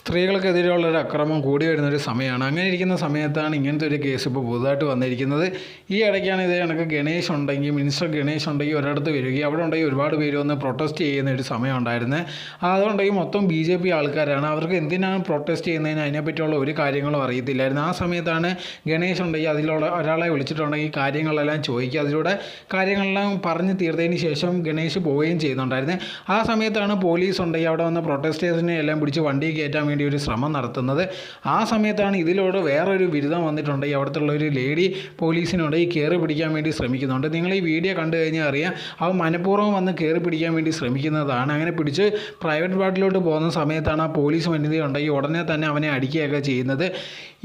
സ്ത്രീകൾക്കെതിരെയുള്ള ഒരു അക്രമം കൂടി വരുന്നൊരു സമയമാണ്. അങ്ങനെ ഇരിക്കുന്ന സമയത്താണ് ഇങ്ങനത്തെ ഒരു കേസ് ഇപ്പോൾ പുതുതായിട്ട് വന്നിരിക്കുന്നത്. ഈ ഇടയ്ക്കാണ് ഇത് കണക്ക് ഗണേഷ് ഉണ്ടെങ്കിൽ മിനിസ്റ്റർ ഗണേഷ് ഉണ്ടെങ്കിൽ ഒരിടത്ത് വരികയും അവിടെ ഉണ്ടെങ്കിൽ ഒരുപാട് പേര് വന്ന് പ്രൊട്ടസ്റ്റ് ചെയ്യുന്ന ഒരു സമയം ഉണ്ടായിരുന്നത് അതുകൊണ്ടെങ്കിൽ മൊത്തം ബി ജെ പി ആൾക്കാരാണ്. അവർക്ക് എന്തിനാണ് പ്രൊട്ടസ്റ്റ് ചെയ്യുന്നതിന് അതിനെപ്പറ്റിയുള്ള ഒരു കാര്യങ്ങളും അറിയത്തില്ലായിരുന്നു. ആ സമയത്താണ് ഗണേഷ് ഉണ്ടെങ്കിൽ അതിലുള്ള ഒരാളെ വിളിച്ചിട്ടുണ്ടെങ്കിൽ കാര്യങ്ങളെല്ലാം ചോദിക്കുക. അതിലൂടെ കാര്യങ്ങളെല്ലാം പറഞ്ഞ് തീർത്തതിന് ശേഷം ഗണേഷ് പോവുകയും ചെയ്യുന്നുണ്ടായിരുന്നു ആ സമയത്താണ് പോലീസ് ഉണ്ടെങ്കിൽ അവിടെ വന്ന പ്രൊട്ടസ്റ്റേഴ്സിനെ എല്ലാം പിടിച്ച് വണ്ടി കയറ്റാൻ വേണ്ടി ഒരു ശ്രമം നടത്തുന്നത്. ആ സമയത്താണ് ഇതിലൂടെ വേറൊരു ബിരുദം വന്നിട്ടുണ്ട്. ഈ അവിടുത്തെ ഒരു ലേഡി പോലീസിനോട് ഈ കയറി പിടിക്കാൻ വേണ്ടി ശ്രമിക്കുന്നുണ്ട്. നിങ്ങൾ ഈ വീഡിയോ കണ്ടു കഴിഞ്ഞാൽ അറിയാം അവ മനഃപൂർവം വന്ന് കയറി പിടിക്കാൻ വേണ്ടി ശ്രമിക്കുന്നതാണ്. അങ്ങനെ പിടിച്ച് പ്രൈവറ്റ് പാർട്ടിലോട്ട് പോകുന്ന സമയത്താണ് ആ പോലീസ് വനിത ഉണ്ടെങ്കിൽ ഉടനെ തന്നെ അവനെ അടിക്കുകയൊക്കെ ചെയ്യുന്നത്.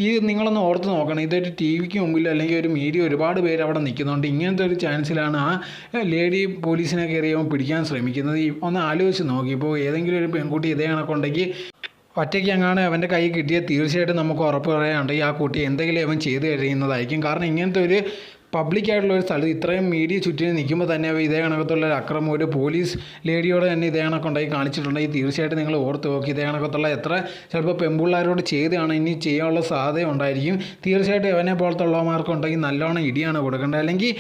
ഈ നിങ്ങളൊന്ന് ഓർത്ത് നോക്കണം. ഇതൊരു ടി വിക്ക് മുമ്പിൽ അല്ലെങ്കിൽ ഒരു മീഡിയ ഒരുപാട് പേര് അവിടെ നിൽക്കുന്നുണ്ട്. ഇങ്ങനത്തെ ഒരു ചാൻസിലാണ് ആ ലേഡി പോലീസിനെ കയറിയവൻ പിടിക്കാൻ ശ്രമിക്കുന്നത്. ഒന്ന് ആലോചിച്ച് നോക്കി. ഇപ്പോൾ ഏതെങ്കിലും ഒരു പെൺകുട്ടി ഇതേ കണക്കുണ്ടെങ്കിൽ ഒറ്റയ്ക്ക് അങ്ങാണ് അവന്റെ കൈ കിട്ടിയ തീർച്ചയായിട്ടും നമുക്ക് ഉറപ്പ് ഈ ആ കുട്ടി എന്തെങ്കിലും അവൻ ചെയ്ത് കഴിയുന്നതായിരിക്കും. കാരണം ഇങ്ങനത്തെ ഒരു പബ്ലിക് ആയിട്ടുള്ള ഒരു സ്ഥലത്ത് ഇത്രയും മീഡിയ ചുറ്റിന് നിൽക്കുമ്പോൾ തന്നെ ഇതേ കണക്കത്തുള്ള ഒരു അക്രമം ഒരു പോലീസ് ലേഡിയോട് തന്നെ ഇതേ കണക്കുണ്ടായി കാണിച്ചിട്ടുണ്ടെങ്കിൽ തീർച്ചയായിട്ടും നിങ്ങൾ ഓർത്ത് നോക്കി ഇതേ കണക്കത്തുള്ള എത്ര ചിലപ്പോൾ പെൺപിള്ളാരോട് ചെയ്താണ് ഇനി ചെയ്യാനുള്ള സാധ്യത ഉണ്ടായിരിക്കും തീർച്ചയായിട്ടും അവനെ പോലത്തെ ഉള്ളവന്മാർക്കുണ്ടെങ്കിൽ നല്ലോണം ഇടിയാണ് കൊടുക്കേണ്ടത്. അല്ലെങ്കിൽ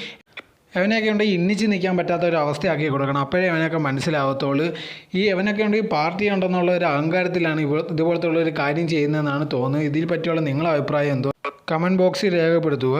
അവനെയൊക്കെ ഉണ്ടെങ്കിൽ ഇന്നിച്ച് നിൽക്കാൻ പറ്റാത്ത ഒരു അവസ്ഥയാക്കി കൊടുക്കണം. അപ്പോഴേ അവനൊക്കെ മനസ്സിലാവത്തുള്ളൂ. ഈ അവനൊക്കെ ഉണ്ടെങ്കിൽ പാർട്ടി ഉണ്ടെന്നുള്ള ഒരു അഹങ്കാരത്തിലാണ് ഇവ ഇതുപോലത്തെ ഉള്ള ഒരു കാര്യം ചെയ്യുന്നതെന്നാണ് തോന്നുന്നത്. ഇതിൽ പറ്റിയുള്ള നിങ്ങളുടെ അഭിപ്രായം എന്തോ കമന്റ് ബോക്സിൽ രേഖപ്പെടുത്തുക.